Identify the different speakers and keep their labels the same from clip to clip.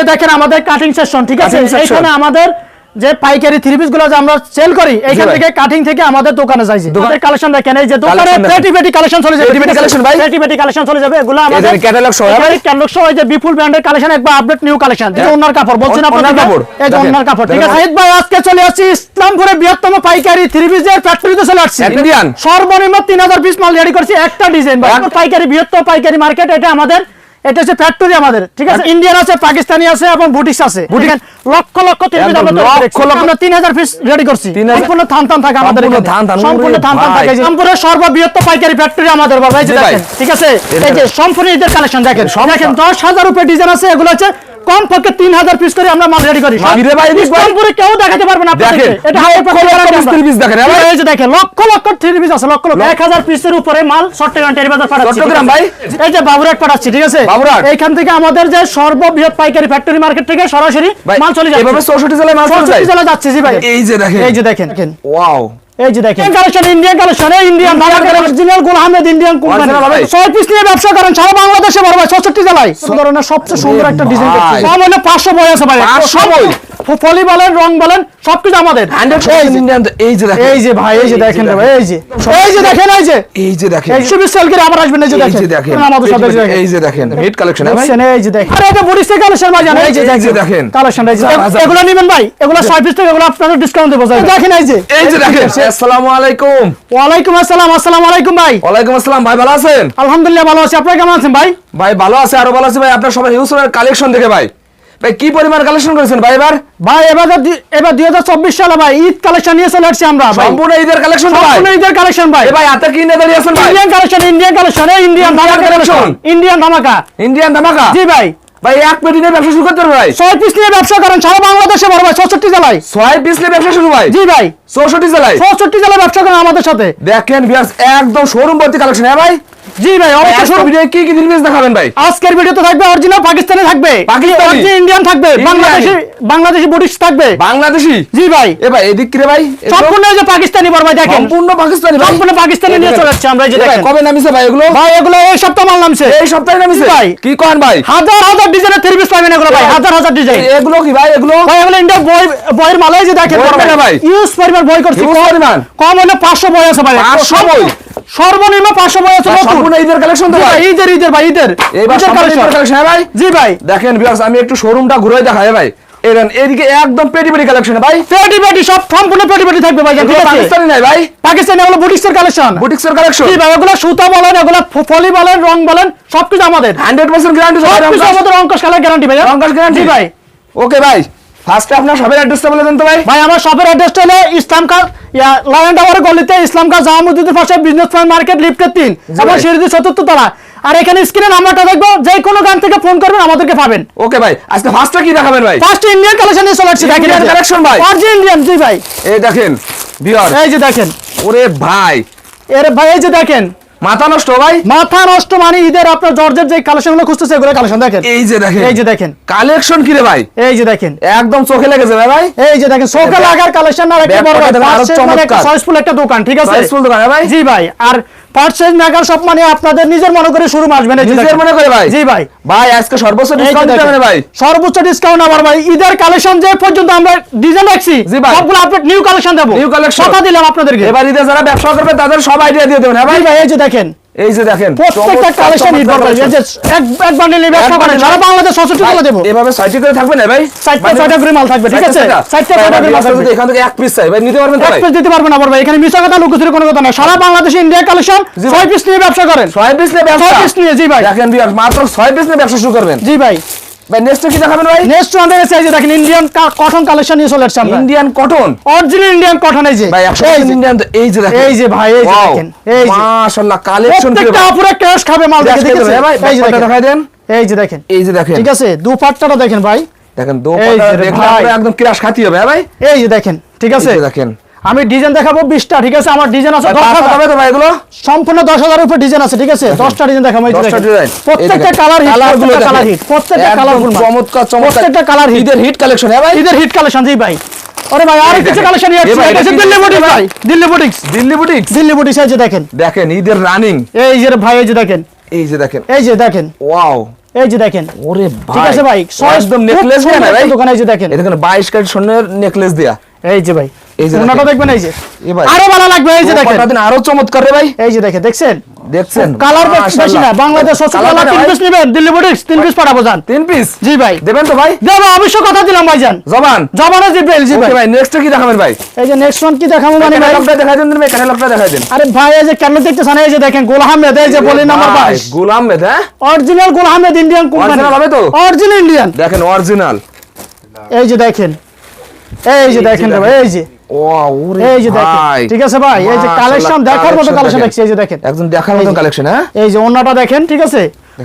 Speaker 1: যে দেখেন আমাদের কাটিং সেকশন ঠিক আছে? এখানে আমাদের যে পাইকারি থ্রি পিসগুলো আমরা সেল করি এখান থেকে কাটিং থেকে আমাদের দোকানে যাইছে দোকানের কালেকশন দেখেন এই যে দোকানে পেটি পেটি কালেকশন চলে যাবে
Speaker 2: পেটি পেটি collection ভাই?
Speaker 1: পেটি পেটি কালেকশন চলে যাবে। এগুলো আমাদের
Speaker 2: catalog সহ, ভাই?
Speaker 1: ক্যাটালগ সহ এই যে বিপুল ব্র্যান্ডের কালেকশন একবার আপডেট নিউ কালেকশন এই যে ওনার কাপড় বলছেন
Speaker 2: ওনার কাপড়।
Speaker 1: এই যে ওনার কাপড় ঠিক আছে?
Speaker 2: দেখেন।
Speaker 1: ভাই আজকে চলে আসছি ইসলামপুরে বৃহত্তম পাইকারি থ্রি পিসের ফ্যাক্টরিতে চলে আসছি।
Speaker 2: Indian?
Speaker 1: সর্বনিম্ন তিন হাজার পিস মাল রেডি করছি। একটা ডিজাইন
Speaker 2: এক-
Speaker 1: পাইকারি বৃহত্তম পাইকারি মার্কেট এটা আমাদের এটা হচ্ছে ফ্যাক্টরি আমাদের ঠিক আছে? ইন্ডিয়ান আছে পাকিস্তানি আছে এবং ব্রিটিশ আছে? লক্ষ লক্ষ তিন আমরা তৈরি
Speaker 2: লক্ষ
Speaker 1: করেছি।
Speaker 2: লক্ষ-
Speaker 1: আমরা তিন হাজার পিস রেডি করছি। সম্পূর্ণ থান থান থাকে আমাদের
Speaker 2: সম্পূর্ণ থান থান,
Speaker 1: সম্পূর্ণ
Speaker 2: ওরে
Speaker 1: থান থান
Speaker 2: ভাই।
Speaker 1: থাকে। সম্পূর্ণ সর্ববৃহত্ত পাইকারি ফ্যাক্টরি আমাদের বাবা। এই যে দেখেন ঠিক আছে? এই যে সম্পূর্ণ ঈদের কালেকশন দেখেন। দেখেন দশ হাজার রুপে ডিজাইন আছে এগুলো হচ্ছে কম পক্ষে তিন হাজার পিস করে আমরা মাল রেডি করি।
Speaker 2: মাগিরে ভাই, এদিক ভাই।
Speaker 1: ইসলামপুরে কেউ দেখাতে পারবে না এটা high
Speaker 2: lakh lakh piece three piece দেখেন, ভাই?
Speaker 1: এই যে দেখেন লক্ষ লক্ষ থ্রি পিস আছে লক্ষ লক্ষ। এক হাজার পিসের উপরে মাল চট্টগ্রাম টেরিবাজার পাঠাচ্ছি
Speaker 2: ভাই?
Speaker 1: এই যে বাবুরাট পাঠাচ্ছি ঠিক আছে? এইখান থেকে আমাদের যে সর্ববৃহৎ পাইকারি ফ্যাক্টরি মার্কেট থেকে সরাসরি মাল চলে যাচ্ছে।
Speaker 2: এভাবে 64 জেলায় মাল চলে
Speaker 1: যাচ্ছে জি ভাই।
Speaker 2: এই যে দেখেন।
Speaker 1: এই যে দেখেন। দেখেন।
Speaker 2: ওয়াও
Speaker 1: এই যে দেখেন। Collection Indian collection Indian original Gul Ahmed Indian company. ছয় পিস নিয়ে ব্যবসা করেন সারা বাংলাদেশে বড় ভাই 66 জেলায়। না সবচেয়ে সুন্দর একটা ডিজাইন। দেখছি। কম হলে 500 বই আছে ভাই।
Speaker 2: 500 বই?
Speaker 1: ফলি বলেন রং বলেন সবকিছু আমাদের
Speaker 2: এই যে দেখেন
Speaker 1: এই যে ভাই এই যে দেখেন ভাই এই যে এই যে দেখেন এই যে
Speaker 2: এই যে দেখেন
Speaker 1: এই সুবিস সেল করে আবার আসবেন এই যে
Speaker 2: এই যে দেখেন
Speaker 1: আমাদের সাথে এই যে দেখেন
Speaker 2: এই যে দেখেন হিট কালেকশন ভাই
Speaker 1: এই যে দেখেন আরে এটা বডি কালেকশন ভাই জানেন এই যে
Speaker 2: দেখেন।
Speaker 1: কালেকশন এই যে এগুলো নেবেন ভাই এগুলো 6 পিস এগুলো আপনাদের ডিসকাউন্ট দেবো ভাই দেখেন এই যে
Speaker 2: এই যে দেখেন আসসালামু আলাইকুম
Speaker 1: আসসালাম আসসালামু আলাইকুম ভাই
Speaker 2: ওয়ালাইকুম আসসালাম ভাই ভালো আছেন
Speaker 1: আলহামদুলিল্লাহ ভালো আছি আপনারা কেমন আছেন ভাই
Speaker 2: ভাই ভালো আছে আরও ভালো আছে ভাই আপনার সবাই ইউসুফের কালেকশন দেখে ভাই ভাই কি পরিমাণ কালেকশন করেছেন ভাই এবার?
Speaker 1: ভাই এবার এবার দুই হাজার চব্বিশ সালে ভাই ঈদ কালেকশন নিয়ে চলে আসছি আমরা ভাই।
Speaker 2: সম্পূর্ণ ঈদের কালেকশন ভাই।
Speaker 1: সম্পূর্ণ ঈদের কালেকশন ভাই।
Speaker 2: ভাই হাতে কি নিয়ে দাঁড়িয়ে আছেন ভাই?
Speaker 1: Indian collection Indian collection Indian Dhamaka collection Indian Dhamaka.
Speaker 2: Indian Dhamaka?
Speaker 1: জি ভাই।
Speaker 2: ভাই এক পেটি নিয়ে ব্যবসা শুরু করতে ভাই।
Speaker 1: ছয় পিস নিয়ে ব্যবসা করেন সারা বাংলাদেশে বড় ভাই চৌষট্টি জেলায়।
Speaker 2: ছয় পিস নিয়ে ব্যবসা শুরু ভাই?
Speaker 1: জি ভাই।
Speaker 2: চৌষট্টি জেলায়?
Speaker 1: চৌষট্টি জেলায় ব্যবসা করেন আমাদের সাথে।
Speaker 2: দেখেন ভিউয়ার্স একদম শোরুম ভর্তি কালেকশন হ্যাঁ ভাই?
Speaker 1: জি ভাই অবশ্যই শুনুন।
Speaker 2: ভিডিও কি কি জিনিস দেখাবেন ভাই?
Speaker 1: আজকের ভিডিওতে থাকবে অরিজিনাল পাকিস্তানি থাকবে।
Speaker 2: পাকিস্তানি?
Speaker 1: ইন্ডিয়ান থাকবে? বাংলাদেশি বাংলাদেশি বুটিক্স থাকবে।
Speaker 2: বাংলাদেশি?
Speaker 1: জি ভাই।
Speaker 2: এ ভাই এদিক কি রে ভাই
Speaker 1: সম্পূর্ণ এই যে পাকিস্তানি ভাই দেখেন।
Speaker 2: সম্পূর্ণ পাকিস্তানি ভাই।
Speaker 1: সম্পূর্ণ পাকিস্তানি নিয়ে চলে যাচ্ছে আমরা এই যে দেখেন।
Speaker 2: কবে নামিছে ভাই এগুলো?
Speaker 1: ভাই এগুলো এই সপ্তাহ মাল নামছে।
Speaker 2: এই সপ্তাহে নামিছে?
Speaker 1: ভাই।
Speaker 2: কি করেন ভাই?
Speaker 1: হাজার হাজার ডিজাইনের থ্রি পিস পাবেন এগুলো ভাই হাজার হাজার ডিজাইন।
Speaker 2: এগুলো কি ভাই এগুলো?
Speaker 1: ভাই এগুলো ইন্ডিয়া বই বইয়ের মালাই যে দেখেন
Speaker 2: ভাই।
Speaker 1: ইউজ পরিমাণ বই করছি। কম হলে পাঁচশো বই আছে ভাই।
Speaker 2: 500 বই?
Speaker 1: সর্বনিম্ন পাঁচশো বই আছে
Speaker 2: ভাই,
Speaker 1: নতুন।
Speaker 2: সম্পূর্ণ ঈদের কালেকশন তো ভাই।
Speaker 1: ঈদের ঈদের ভাই ঈদের।
Speaker 2: এইবার। কালেকশন হ্যাঁ ভাই?
Speaker 1: জি ভাই।
Speaker 2: দেখেন ভিউয়ার্স আমি একটু শোরুমটা ঘুরে দেখাই ভাই। এরেন এদিকে একদম পেটি পেটি কালেকশন ভাই।
Speaker 1: পেটি পেটি সব সম্পূর্ণ পেটি পেটি থাকবে ভাই
Speaker 2: পাকিস্তানি নাই ভাই।
Speaker 1: পাকিস্তানি বুটিক্সের কালেকশন
Speaker 2: বুটিক্সের কালেকশন
Speaker 1: জি ভাই সুতা বলেন এগুলো ফলি বলেন রং বলেন সবকিছু আমাদের।
Speaker 2: 100% গ্যারান্টি
Speaker 1: সবকিছু আমাদের অঙ্কশ কালার গ্যারান্টি ভাই
Speaker 2: অঙ্কাশ গ্যারান্টি
Speaker 1: ভাই।
Speaker 2: ওকে ভাই। ফার্স্টে আপনার সবের অ্যাড্রেসটা বলে দেন তো ভাই।
Speaker 1: ভাই আমার শপের অ্যাড্রেসটা হলো ইসলাম কার লায়ন টাওয়ার গলিতে ইসলাম কার জামা মসজিদের পাশে বিজনেস পয়েন্ট মার্কেট লিফটের তিন
Speaker 2: ভাই।
Speaker 1: সিঁড়ি চতুর্থ তলা। আর এখানে স্ক্রিনে নাম্বারটা দেখব যে কোনো গান থেকে ফোন করবেন আমাদেরকে পাবেন।
Speaker 2: ওকে ভাই আজকে ফার্স্টটা কি দেখাবেন ভাই?
Speaker 1: ফার্স্ট ইন্ডিয়ান কালেকশন নিয়ে চলে আসছি দেখেন
Speaker 2: collection ভাই।
Speaker 1: অরিজিনাল ইন্ডিয়ান জি ভাই।
Speaker 2: এই দেখেন ভিউয়ার
Speaker 1: এই যে দেখেন।
Speaker 2: ওরে ভাই।
Speaker 1: এর ভাই এই যে দেখেন।
Speaker 2: মাথা নষ্ট ভাই?
Speaker 1: মাথা নষ্ট মানে ঈদের আপনার জর্জের যে কালেকশনগুলো খুঁজতেছে এগুলো কালেকশন দেখেন।
Speaker 2: এই যে দেখেন।
Speaker 1: এই যে দেখেন।
Speaker 2: কালেকশন কি রে ভাই?
Speaker 1: এই যে দেখেন।
Speaker 2: একদম চোখে লেগেছে ভাই ভাই।
Speaker 1: এই যে দেখেন
Speaker 2: চোখে
Speaker 1: লাগার কালেকশন আর একটা বড়
Speaker 2: কথা দেখেন, চমৎকার।
Speaker 1: একটা দোকান ঠিক আছে?
Speaker 2: দোকান, হ্যাঁ ভাই?
Speaker 1: জি ভাই আর পার্সেস মেগা সব মানে আপনাদের নিজের মনে করে শুরু আসবেন মানে
Speaker 2: নিজের মনে করে ভাই?
Speaker 1: জি ভাই।
Speaker 2: ভাই আজকে সর্বোচ্চ ডিসকাউন্ট। দিতে ভাই।
Speaker 1: সর্বোচ্চ ডিসকাউন্ট আমার ভাই ঈদের কালেকশন যে পর্যন্ত আমরা ডিজাইন রাখছি। সবগুলো আপডেট নিউ কালেকশন দেব।
Speaker 2: নিউ কালেকশন
Speaker 1: কথা দিলাম আপনাদেরকে।
Speaker 2: এবার ঈদে যারা ব্যবসা করবে তাদের সব আইডিয়া দিয়ে দেবেন হ্যাঁ ভাই?
Speaker 1: ভাই এই যে দেখেন।
Speaker 2: এই যে দেখেন
Speaker 1: প্রত্যেকটা কালেকশন নির্ভর করে। যে এক এক বান্ডেল নিয়ে ব্যবসা
Speaker 2: করে
Speaker 1: সারা। বাংলাদেশ দেবো।
Speaker 2: এভাবে সাইটে করে থাকবে না ভাই?
Speaker 1: চারটে
Speaker 2: মানে-
Speaker 1: ছয়টা করে মাল থাকবে ঠিক আছে?
Speaker 2: চারটে
Speaker 1: ছয়টা করে মাল থাকবে।
Speaker 2: এখান থেকে এক পিস চাই ভাই নিতে পারবেন তো
Speaker 1: এক পিস দিতে পারবেন না ভাই। এখানে মিশা কথা লুকুচুরি কোনো কথা না সারা বাংলাদেশে ইন্ডিয়া কালেকশন পিস নিয়ে ব্যবসা করেন।
Speaker 2: ছয় পিস নিয়ে ব্যবসা?
Speaker 1: পিস নিয়ে জি ভাই।
Speaker 2: দেখেন বিয়ার মাত্র ছয় পিস নিয়ে ব্যবসা শুরু করবেন।
Speaker 1: জি ভাই।
Speaker 2: ভাই নেক্সট কি দেখাবেন ভাই?
Speaker 1: নেক্সট আমাদের কাছে এই যে দেখেন ইন্ডিয়ান কটন কালেকশন নিয়ে চলে আসছে
Speaker 2: Indian cotton
Speaker 1: original Indian cotton এই যে।
Speaker 2: ভাই ইন্ডিয়ান এই যে। দেখেন।
Speaker 1: এই যে ভাই এই যে দেখেন এই যে।
Speaker 2: মাশাআল্লাহ কালেকশন
Speaker 1: প্রত্যেকটা
Speaker 2: ভাই?
Speaker 1: ক্যাশ খাবে মাল দেখে?
Speaker 2: হবে, ভাই
Speaker 1: এই যে
Speaker 2: দেখাই দেন।
Speaker 1: এই যে দেখেন।
Speaker 2: এই যে দেখেন।
Speaker 1: ঠিক আছে দুপাট্টাটা দেখেন ভাই।
Speaker 2: দেখেন
Speaker 1: এই
Speaker 2: দোপাটা
Speaker 1: যে রে
Speaker 2: দেখলে একদম ক্রাশ খাতি হবে হ্যাঁ ভাই?
Speaker 1: এই যে দেখেন ঠিক আছে?
Speaker 2: দেখেন।
Speaker 1: আমি ডিজাইন দেখাবো বিশটা ঠিক আছে আমার ডিজাইন আছে
Speaker 2: এগুলো
Speaker 1: সম্পূর্ণ দশ হাজার উপর ডিজাইন আছে ঠিক আছে দশটা ডিজাইন দেখাবো। প্রত্যেকটা কালার হিট প্রত্যেকটা কালার হিট প্রত্যেকটা কালার
Speaker 2: চমৎকার চমৎকার
Speaker 1: প্রত্যেকটা কালার হিট
Speaker 2: কালেকশন হ্যাঁ ভাই
Speaker 1: ঈদের হিট কালেকশন জি ভাই আরে ভাই আর কিছু কালেকশন
Speaker 2: এ ভাই, এটা কি
Speaker 1: দিল্লি বুটিক্স
Speaker 2: ভাই?
Speaker 1: ভাই Delhi boutiques
Speaker 2: Delhi boutique
Speaker 1: Delhi boutiques এই যে দেখেন
Speaker 2: দেখেন ঈদের রানিং
Speaker 1: এই যে ভাই এই যে দেখেন
Speaker 2: এই যে দেখেন
Speaker 1: এই যে দেখেন
Speaker 2: ওয়াও
Speaker 1: এই যে দেখেন
Speaker 2: ওরে ভাই
Speaker 1: ঠিক আছে ভাই
Speaker 2: একদম নেকলেস দেয়া না
Speaker 1: সুন্দর
Speaker 2: ভাই
Speaker 1: একটা এই যে দেখেন
Speaker 2: এই দেখেন 22 ক্যারেট স্বর্ণের নেকলেস দেয়া
Speaker 1: এই যে ভাই ওনাটা
Speaker 2: দেখেন।
Speaker 1: দেখবেন এই যে আরও ভালো লাগবে এই যে দেখেন
Speaker 2: আরও চমৎকার রে ভাই
Speaker 1: এই যে দেখেন দেখছেন
Speaker 2: দেখছেন
Speaker 1: কালার বেশি না বাংলাদেশ সস্তা কালার
Speaker 2: মানে
Speaker 1: তিন পিস নেবেন দিল্লি তিন পিস পাঠাবো যান
Speaker 2: তিন পিস
Speaker 1: জি ভাই
Speaker 2: দেবেন তো ভাই
Speaker 1: দেবো অবশ্য কথা দিলাম
Speaker 2: জবান
Speaker 1: জমানো জিবেল জি ভাই
Speaker 2: ভাই নেক্সট কি দেখাবেন ভাই
Speaker 1: এই যে নেক্সট ওয়ান কি দেখাবো মানে ভাই
Speaker 2: ক্যাটালগটা দেখাই দেন ভাই ক্যাটালগটা দেখাই দেন
Speaker 1: আরে ভাই এই যে কেন দেখতেছেন এই যে দেখেন এই যে বলি নাম্বার
Speaker 2: ভাই,
Speaker 1: 22
Speaker 2: গোলাম মেদ হ্যাঁ
Speaker 1: অরিজিনাল ইন্ডিয়ান কোম্পানি
Speaker 2: Original হবে তো?
Speaker 1: অরিজিনাল ইন্ডিয়ান
Speaker 2: দেখেন অরিজিনাল
Speaker 1: এই যে দেখেন এই যে দেখেন ভাই এই যে
Speaker 2: ও ওরে
Speaker 1: এই যে দেখেন।
Speaker 2: ভাই।
Speaker 1: ঠিক আছে ভাই? এই যে কালেকশন দেখার মতো কালেকশন দেখছি এই যে দেখেন।
Speaker 2: একদম দেখার মতো কালেকশন হ্যাঁ?
Speaker 1: এই যে অন্যটা দেখেন ঠিক আছে?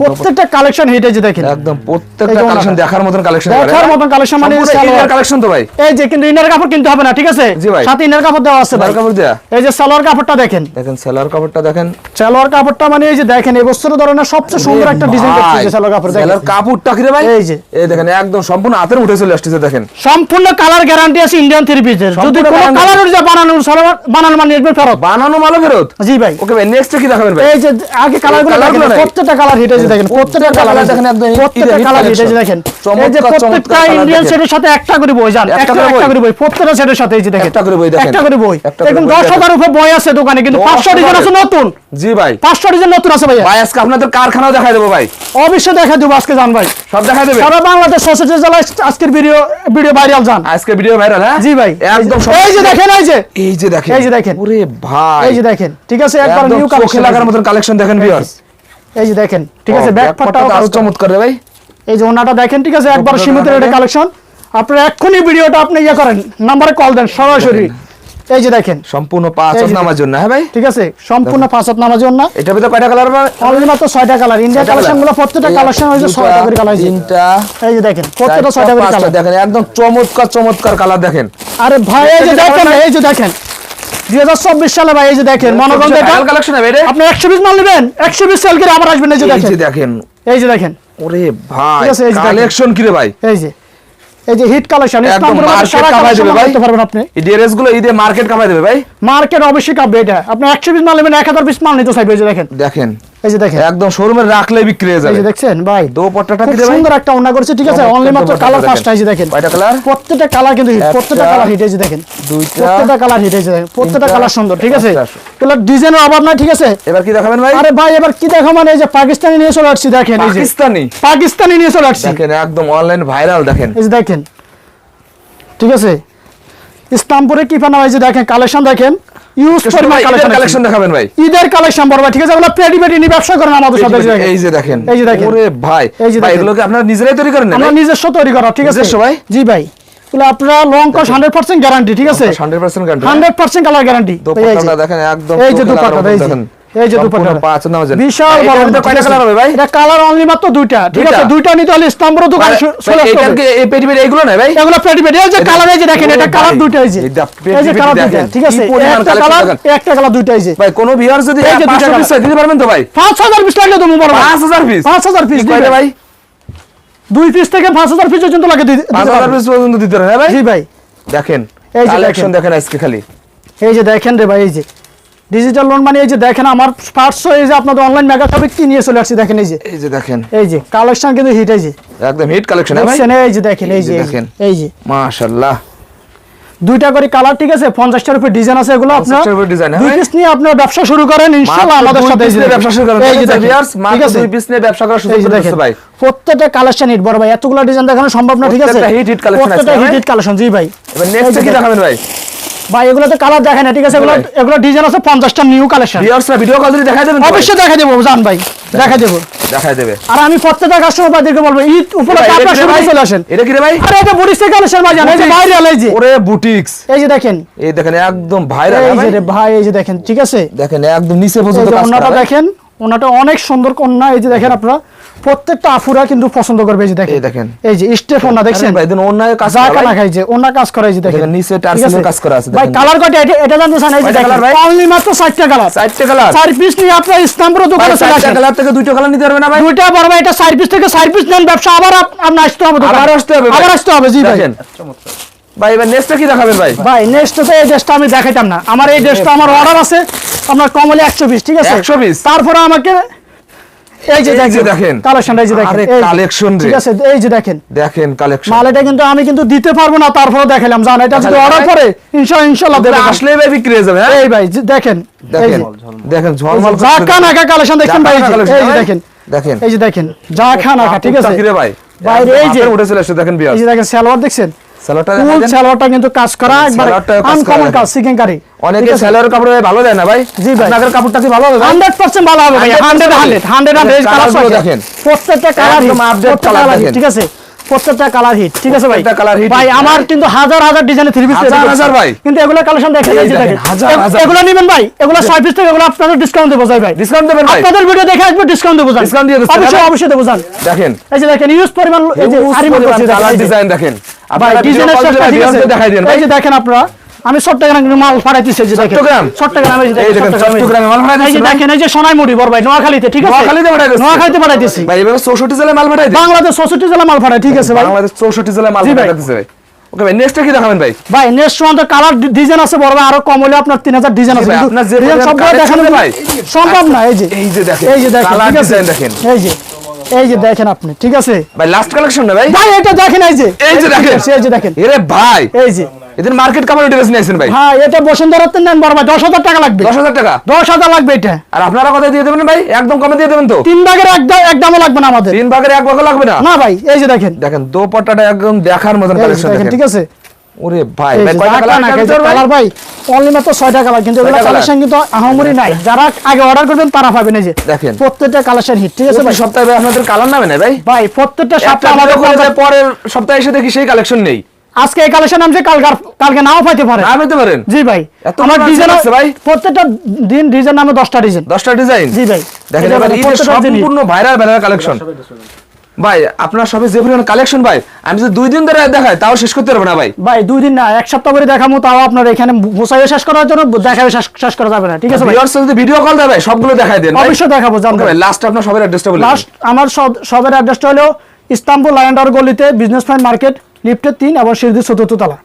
Speaker 1: প্রত্যেকটা কালেকশন হিট যে দেখেন।
Speaker 2: একদম প্রত্যেকটা কালেকশন দেখার মতন কালেকশন
Speaker 1: দেখার মতন কালেকশন মানে সালোয়ার
Speaker 2: কালেকশন তো ভাই।
Speaker 1: এই যে কিন্তু ইনার কাপড় কিনতে হবে না ঠিক আছে? সাথে ইনার কাপড় দেওয়া আছে ভাই।
Speaker 2: কাপড় দেয়া?
Speaker 1: এই যে সালোয়ার কাপড়টা দেখেন।
Speaker 2: দেখেন সেলার কাপড়টা দেখেন।
Speaker 1: সালোয়ার কাপড়টা মানে এই যে দেখেন এই ধরনের সবচেয়ে সুন্দর একটা ডিজাইন যে সালোয়ার কাপড় দেখেন।
Speaker 2: সেলার কাপড়টা কি রে ভাই?
Speaker 1: এই যে।
Speaker 2: এই দেখেন একদম সম্পূর্ণ হাতের উঠে চলে আসছে দেখেন।
Speaker 1: সম্পূর্ণ কালার গ্যারান্টি আছে ইন্ডিয়ান থ্রি পিসের যদি কোনো কালার উঠে বানানো সালোয়ার বানানো মানে ফেরত।
Speaker 2: বানানো মালও ফেরত?
Speaker 1: জি ভাই।
Speaker 2: ওকে ভাই নেক্সট কি দেখাবেন ভাই?
Speaker 1: এই যে আগে দেখেন প্রত্যেকটা কালার হিট আছে দেখেন প্রত্যেকটা
Speaker 2: প্রত্যেকটা
Speaker 1: কালার
Speaker 2: দেখেন একদম
Speaker 1: প্রত্যেকটা কালার হিট আছে দেখেন এই যে প্রত্যেকটা ইন্ডিয়ান সেটের সাথে একটা করে বই জান
Speaker 2: একটা
Speaker 1: একটা করে বই? প্রত্যেকটা সেটের সাথে এই যে দেখেন।
Speaker 2: একটা করে বই দেখেন।
Speaker 1: একটা করে বই। এখন 10000 উপরে বই আছে দোকানে কিন্তু 500 ডিজাইন আছে নতুন।
Speaker 2: জি ভাই।
Speaker 1: 500 ডিজাইন নতুন আছে ভাইয়া।
Speaker 2: ভাই আজকে আপনাদের কারখানাও দেখাই দেবো ভাই।
Speaker 1: অবশ্যই দেখা দেবো আজকে জান ভাই।
Speaker 2: সব দেখাই দেবে?
Speaker 1: সারা বাংলাদেশ সোশ্যাল জেলায় আজকের ভিডিও ভিডিও ভাইরাল জান।
Speaker 2: আজকে ভিডিও ভাইরাল হ্যাঁ?
Speaker 1: জি ভাই।
Speaker 2: একদম
Speaker 1: এই যে দেখেন এই যে।
Speaker 2: এই যে দেখেন।
Speaker 1: এই যে দেখেন।
Speaker 2: ওরে ভাই।
Speaker 1: এই যে দেখেন। ঠিক আছে একবার নিউ
Speaker 2: চোখে
Speaker 1: কালেকশন
Speaker 2: লাগার মতন কালেকশন দেখেন ভিউয়ার্স
Speaker 1: এই যে দেখেন ঠিক আছে ব্যাক পার্টটাও
Speaker 2: আরও চমৎকার ভাই।
Speaker 1: এই যে ওনাটা দেখেন ঠিক আছে একবার সীমিত রেটে কালেকশন। আপনারা এক্ষুনি ভিডিওটা আপনি ইয়ে করেন নাম্বারে কল দেন সরাসরি। এই যে দেখেন।
Speaker 2: সম্পূর্ণ পাঁচ হাত নামার জন্য হ্যাঁ ভাই?
Speaker 1: ঠিক আছে সম্পূর্ণ ফাঁসাত নামার জন্য।
Speaker 2: এটা ভিতরে কয়টা কালার পাবে
Speaker 1: অনলি মাত্র ছয়টা কালার ইন্ডিয়া
Speaker 2: কালেকশনগুলো
Speaker 1: প্রত্যেকটা কালেকশন হয়েছে
Speaker 2: দুটা,
Speaker 1: ছয়টা করে কালার
Speaker 2: তিনটা
Speaker 1: এই যে দেখেন প্রত্যেকটা
Speaker 2: চারটা,
Speaker 1: ছয়টা করে কালার
Speaker 2: দেখেন একদম চমৎকার চমৎকার কালার দেখেন।
Speaker 1: আরে ভাই এই যে দেখেন এই যে দেখেন। দুই হাজার চব্বিশ সালে ভাই এই যে দেখেন
Speaker 2: কালেকশন
Speaker 1: আপনি একশো পিস মাল নেবেন একশো পিস সেল করে আবার আসবেন এই যে
Speaker 2: এই
Speaker 1: দেখেন।
Speaker 2: যে দেখেন।
Speaker 1: এই যে দেখেন।
Speaker 2: ওরে ভাই
Speaker 1: এই।
Speaker 2: কালেকশন কি রে ভাই?
Speaker 1: এই যে এই যে হিট কালেকশন
Speaker 2: একদম মার্কেট কামাই দেবে ভাই।
Speaker 1: পারবেন আপনি।
Speaker 2: এই গুলো ঈদে মার্কেট কামাই দেবে ভাই।
Speaker 1: মার্কেট অবশ্যই কাঁপবে এটা। আপনি একশো পিস মাল নেবেন এক হাজার পিস মাল নিতে চাইবে এই যে দেখেন।
Speaker 2: দেখেন।
Speaker 1: এই যে দেখেন।
Speaker 2: একদম শোরুমে রাখলে বিক্রি হয়ে
Speaker 1: এই যে দেখছেন? ভাই
Speaker 2: দোপাট্টাটা কি ভাই।
Speaker 1: সুন্দর একটা ওনা করেছে ঠিক আছে? অনলি মাত্র কালার
Speaker 2: দেখেন।
Speaker 1: এই যে দেখেন।
Speaker 2: কয়টা কালার
Speaker 1: প্রত্যেকটা কালার কিন্তু প্রত্যেকটা কালার হিট এই যে দেখেন।
Speaker 2: দুইটা
Speaker 1: প্রত্যেকটা কালার হিট এই যে দেখেন। প্রত্যেকটা কালার সুন্দর ঠিক আছে। কালার ডিজাইনের অভাব নাই ঠিক আছে?
Speaker 2: এবার কি দেখাবেন ভাই?
Speaker 1: আরে ভাই এবার কি দেখো মানে এই যে পাকিস্তানি নিয়ে চলে আসছি দেখেন এই যে।
Speaker 2: পাকিস্তানি?
Speaker 1: পাকিস্তানি নিয়ে চলে আসছি।
Speaker 2: দেখেন একদম অনলাইন ভাইরাল দেখেন।
Speaker 1: এই যে দেখেন। ঠিক আছে? ইসলামপুরে কি পানা হয়েছে দেখেন কালেকশন দেখেন। ইউজ পরিমাণ
Speaker 2: কালেকশন
Speaker 1: কালেকশন
Speaker 2: দেখাবেন ভাই।
Speaker 1: ঈদের কালেকশন বড় ভাই ঠিক আছে? পেডি পেডি নিয়ে ব্যবসা করেন আমাদের সাথে এই যে দেখেন।
Speaker 2: এই যে দেখেন।
Speaker 1: যে।
Speaker 2: ওরে ভাই ভাই এগুলো কি আপনারা নিজেরাই তৈরি করেন
Speaker 1: আমরা নিজস্ব তৈরি করা ঠিক আছে?
Speaker 2: নিজস্ব ভাই?
Speaker 1: জি ভাই। আপনারা লং কস হান্ড্রেড পার্সেন্ট গ্যারান্টি ঠিক আছে?
Speaker 2: 100% guarantee
Speaker 1: hundred percent colour guarantee
Speaker 2: দেখেন একদম
Speaker 1: যে এই যে।
Speaker 2: দেখেন।
Speaker 1: এই যে দুপাট্টা।
Speaker 2: পাঁচ নামার জন্য।
Speaker 1: বিশাল বড়।
Speaker 2: ভিতরে কয়টা কালার হবে ভাই?
Speaker 1: এটা কালার অনলি মাত্র দুইটা। ঠিক আছে দুইটা নিতে হলে ইসলামপুর দোকানে আসতে
Speaker 2: কি এই এইগুলো না ভাই?
Speaker 1: এগুলো এই যে কালার এই যে দেখেন এটা কালার দুইটা এই যে।
Speaker 2: এই
Speaker 1: যে কালার দুইটা ঠিক আছে একটা কালার একটা কালার দুইটা এই যে।
Speaker 2: ভাই কোন ভিউয়ার যদি
Speaker 1: এই যে দুইটা
Speaker 2: 500 পিস। দিতে পারবেন তো ভাই?
Speaker 1: পাঁচ হাজার পিস লাগলে বড়
Speaker 2: 5000 পিস?
Speaker 1: পাঁচ হাজার পিস
Speaker 2: কি কয়টা ভাই?
Speaker 1: দুই পিস থেকে পাঁচ হাজার পিস পর্যন্ত লাগে দিতে- দিতে
Speaker 2: 5000 পিস পর্যন্ত দিতে পারেন হ্যাঁ ভাই?
Speaker 1: জি ভাই।
Speaker 2: দেখেন
Speaker 1: এই যে
Speaker 2: কালেকশন।
Speaker 1: দেখেন
Speaker 2: আজকে খালি।
Speaker 1: এই যে দেখেন রে ভাই এই যে। ডিজিটাল লোন মানে এই যে দেখেন আমার পাঁচশো এই যে আপনাদের অনলাইন মেগা টপিক কি নিয়ে চলে আসছি দেখেন এই যে।
Speaker 2: এই যে দেখেন।
Speaker 1: এই যে কালেকশন কিন্তু হিট এই যে।
Speaker 2: একদম হিট কালেকশন ভাই?
Speaker 1: এই যে দেখেন এই যে
Speaker 2: যে
Speaker 1: এই যে,
Speaker 2: দেখেন।
Speaker 1: এই যে।
Speaker 2: মাশাআল্লাহ।
Speaker 1: দুইটা করে কালার ঠিক আছে? পঞ্চাশটার উপর ডিজাইন আছে এগুলো আপনার।
Speaker 2: 50 টার উপর design, হ্যাঁ
Speaker 1: দুই পিস নিয়ে আপনার ব্যবসা শুরু করেন ইনশাআল্লাহ আমাদের সাথে এই যে
Speaker 2: ব্যবসা শুরু করেন
Speaker 1: এই যে
Speaker 2: ভিউয়ার্স মাত্র দুই পিস নিয়ে ব্যবসা করার সুযোগ করে
Speaker 1: দেখেন।
Speaker 2: দিচ্ছে ভাই।
Speaker 1: প্রত্যেকটা কালেকশন হিট বড় ভাই এতগুলো ডিজাইন দেখানো সম্ভব না ঠিক আছে?
Speaker 2: প্রত্যেকটা hit hit collection
Speaker 1: প্রত্যেকটা হিট হিট কালেকশন জি ভাই।
Speaker 2: এবার নেক্সট কি দেখাবেন ভাই?
Speaker 1: ভাই এগুলোতে কালার দেখেন না ঠিক আছে? এগুলো এগুলো ডিজাইন আছে নিউ কালেকশন
Speaker 2: ভিউয়ার্সরা ভিডিও কল দেখাই দেবেন
Speaker 1: অবশ্যই দেবো জান ভাই দেবো।
Speaker 2: দেখাই দেবে।
Speaker 1: আর আমি প্রত্যেকটা বলব ঈদ উপলক্ষে
Speaker 2: এটা
Speaker 1: আপনার সবাই চলে আসেন।
Speaker 2: এটা কি রে ভাই?
Speaker 1: আরে এটা থেকে কালেকশন ভাই জান এই যে ভাইরাল এই যে।
Speaker 2: ওরে বুটিক্স
Speaker 1: এই যে দেখেন।
Speaker 2: এই দেখেন একদম ভাইরাল
Speaker 1: এই যে রে ভাই এই যে দেখেন ঠিক আছে?
Speaker 2: দেখেন একদম নিচে পর্যন্ত
Speaker 1: যে
Speaker 2: কাজ করা
Speaker 1: দেখেন। ওনাটা অনেক সুন্দর কন্যা এই যে দেখেন আপনারা প্রত্যেকটা আফুরা কিন্তু পছন্দ করবে এই যে দেখেন।
Speaker 2: এই দেখেন।
Speaker 1: এই যে স্টেপ ওনা দেখছেন?
Speaker 2: ভাই দেন অন্যায় কাজ করা।
Speaker 1: খাই যে ওনা কাজ করে এই যে দেখেন।
Speaker 2: দেখেন, নিচে টার্সেলের কাজ করা আছে,
Speaker 1: ভাই কালার কয়টা? এটা এটা জানতে চান এই যে দেখেন।
Speaker 2: ভাই?
Speaker 1: অনলি মাত্র চারটা কালার।
Speaker 2: চারটে কালার।
Speaker 1: চার পিস নিয়ে আপনার ইসলামপুর দোকানে চলে আসেন।
Speaker 2: কালার থেকে দুইটা কালার নিতে পারবে না ভাই?
Speaker 1: দুইটা বড় ভাই এটা চার পিস থেকে চার পিস নেন ব্যবসা আবার আপ- আপনার আসতে হবে
Speaker 2: আবার আসতে হবে
Speaker 1: আবার আসতে হবে জি ভাই।
Speaker 2: দেখেন। ভাই এবার নেক্সটটা কি দেখাবেন ভাই?
Speaker 1: ভাই নেক্সট তো এই ড্রেসটা আমি দেখাইতাম না। আমার এই ড্রেসটা আমার অর্ডার আছে আপনার কমলে একশো পিস ঠিক আছে?
Speaker 2: 100 piece?
Speaker 1: তারপরে আমাকে এই যে দেখেন
Speaker 2: দেখেন।
Speaker 1: কালেকশন এই যে দেখেন
Speaker 2: আরে রে।
Speaker 1: ঠিক আছে? এই যে দেখেন।
Speaker 2: দেখেন কালেকশন
Speaker 1: মাল এটা কিন্তু আমি কিন্তু দিতে পারব না তারপরে দেখালাম জান এটা যদি অর্ডার করে ইনশাআল্লাহ ইনশাআল্লাহ দেবো।
Speaker 2: আসলে ভাই বিক্রি হয়ে যাবে হ্যাঁ?
Speaker 1: এই ভাই দেখেন
Speaker 2: দেখেন
Speaker 1: যে।
Speaker 2: দেখেন ঝলমল
Speaker 1: কালেকশন দেখছেন ভাই এই যে-। দেখেন।
Speaker 2: দেখেন।
Speaker 1: এই যে দেখেন যা খান ঠিক আছে?
Speaker 2: ভাই।
Speaker 1: এই যে-
Speaker 2: হাতের উঠে দেখেন বিয়ার
Speaker 1: এই যে দেখেন সালোয়ার দেখছেন?
Speaker 2: সালোয়ারটা
Speaker 1: ফুল
Speaker 2: দেখেন।
Speaker 1: সালোয়ারটা কিন্তু কাজ করা একবার
Speaker 2: সালোয়ারটাও কাজ করা
Speaker 1: আনকমন কাজ চিকেন কারি
Speaker 2: অনেকে সালোয়ার কাপড় ভালো দেয় না ভাই।
Speaker 1: জি ভাই।
Speaker 2: আপনাদের কাপড়টা কি ভালো হবে
Speaker 1: 100% ভালো হবে ভাই। 100 100 100 100 কালার
Speaker 2: দেখেন।
Speaker 1: প্রত্যেকটা কালার
Speaker 2: একদম update দেখেন।
Speaker 1: ঠিক আছে? প্রত্যেকটা কালার হিট ঠিক আছে ভাই?
Speaker 2: প্রত্যেকটা colour
Speaker 1: ভাই আমার কিন্তু হাজার হাজার ডিজাইনের থ্রি পিস
Speaker 2: হাজার হাজার ভাই।
Speaker 1: কিন্তু এগুলো কালেকশন দেখেন
Speaker 2: এই
Speaker 1: এই
Speaker 2: দেখেন,
Speaker 1: দেখেন।
Speaker 2: হাজার
Speaker 1: এ-
Speaker 2: হাজার।
Speaker 1: এগুলো নেবেন ভাই? এগুলো 6 পিস থেকে এগুলো আপনাদের ডিসকাউন্ট দেবো যাই ভাই।
Speaker 2: ডিসকাউন্ট দেবেন ভাই।
Speaker 1: আপনাদের ভিডিও দেখে আসবে ডিসকাউন্ট দেবো যান
Speaker 2: Discount দিয়ে দিচ্ছেন,
Speaker 1: অবশ্যই
Speaker 2: হ্যাঁ?
Speaker 1: অবশ্যই দেবো যান।
Speaker 2: দেখেন।
Speaker 1: এই যে দেখেন ইউজ পরিমাণ এই যে আরি
Speaker 2: কালার ডিজাইন দেখেন।
Speaker 1: দেখেন আপনারা আমি চট্টগ্রাম কিন্তু মাল পাঠাইতেছি যে দেখেন।
Speaker 2: চট্টগ্রাম?
Speaker 1: চট্টগ্রাম এই
Speaker 2: দেখেন,
Speaker 1: চট্টগ্রাম, এই যে-
Speaker 2: চট্টগ্রামে মাল পাঠাইতেছেন
Speaker 1: এই যে
Speaker 2: ভাই?
Speaker 1: দেখেন এই যে সোনাইমুড়ি বড় ভাই নোয়াখালীতে ঠিক আছে?
Speaker 2: নোয়াখালীতে পাঠাইতেছেন?
Speaker 1: নোয়াখালীতে পাঠাইতেছি।
Speaker 2: ভাই এভাবে 64 জেলায় মাল পাঠাই
Speaker 1: বাংলাদেশ 64 জেলা মাল পাঠায় ঠিক আছে ভাই?
Speaker 2: বাংলাদেশ 64 জেলায় মাল
Speaker 1: ভাই।
Speaker 2: ওকে ভাই নেক্সট কি দেখাবেন ভাই?
Speaker 1: ভাই নেক্সট ওয়ান তো কালার ডিজাইন আছে বড় ভাই আরও কম হলে আপনার 3000 ডিজাইন আছে।
Speaker 2: আপনার যে
Speaker 1: দেখানো ভাই। সম্ভব না এই যে।
Speaker 2: এই যে দেখেন
Speaker 1: এই যে দেখেন ঠিক আছে?
Speaker 2: দেখেন।
Speaker 1: এই যে। এই যে দেখেন আপনি ঠিক আছে?
Speaker 2: ভাই লাস্ট কালেকশন না ভাই?
Speaker 1: ভাই এটা দেখেন এই যে।
Speaker 2: এই যে দেখেন।
Speaker 1: এই যে দেখেন।
Speaker 2: এরে ভাই।
Speaker 1: এই যে।
Speaker 2: এদের মার্কেট কাপড় ড্রেস নিয়েছেন ভাই।
Speaker 1: হ্যাঁ এটা বসুন্ধরাতে নেন বড় ভাই 10000 টাকা লাগবে।
Speaker 2: 10000 টাকা?
Speaker 1: 10000 লাগবে এটা।
Speaker 2: আর আপনারা কত দিয়ে দেবেন ভাই? একদম কমে দিয়ে দেবেন তো?
Speaker 1: তিন ভাগের এক এক দামও লাগবে না আমাদের।
Speaker 2: তিন ভাগের এক ভাগ লাগবে না?
Speaker 1: না ভাই এই যে দেখেন।
Speaker 2: দেখেন দোপাট্টাটা একদম দেখার মতন কালেকশন
Speaker 1: দেখেন। ঠিক আছে?
Speaker 2: ওরে ভাই ভাই কালার
Speaker 1: ভাই অনলি মাত্র ছয়টা কালার কিন্তু এগুলো কালেকশন কিন্তু আহামরি নাই। যারা আগে অর্ডার করবেন তারা পাবেন এই যে
Speaker 2: দেখেন।
Speaker 1: প্রত্যেকটা কালেকশন হিট ঠিক আছে ভাই?
Speaker 2: সপ্তাহে আপনাদের কালার নামে না ভাই?
Speaker 1: ভাই প্রত্যেকটা সপ্তাহে আমাদের
Speaker 2: পরের সপ্তাহে এসে দেখি সেই কালেকশন নেই।
Speaker 1: আজকে এই কালেকশন নামছে কালকে কালকে নাও পাইতে পারে
Speaker 2: না পেতে পারেন।
Speaker 1: জি ভাই। আমার ডিজাইন
Speaker 2: আছে ভাই?
Speaker 1: প্রত্যেকটা দিন ডিজাইন নামে দশটা ডিজাইন
Speaker 2: দশটা ডিজাইন
Speaker 1: জি ভাই।
Speaker 2: দেখেন। সম্পূর্ণ ভাইরাল ভাইরাল কালেকশন ভাই আপনার সবে যে পরিমাণ কালেকশন ভাই আমি যদি দুই দিন ধরে দেখাই তাও শেষ করতে পারব না ভাই।
Speaker 1: ভাই দুই দিন না এক সপ্তাহ করে দেখাবো তাও আপনার এখানে গোসাইয়ে শেষ করার জন্য দেখাবে শেষ- শেষ করা যাবে না ঠিক আছে ভাই?
Speaker 2: যদি ভিডিও কল ভাই সবগুলো দেখাই দেন।
Speaker 1: অবশ্যই দেখাবো জানতে
Speaker 2: ভাই লাস্ট আপনার সবের অ্যাড্রেসটা বলুন
Speaker 1: লাস্ট আমার সব সবের অ্যাড্রেসটা হলো ইস্তাম্বুল লায়ন্ডার গলিতে বিজনেস মার্কেট লিফটের তিন এবং সিরদি চতুর্থ তলা।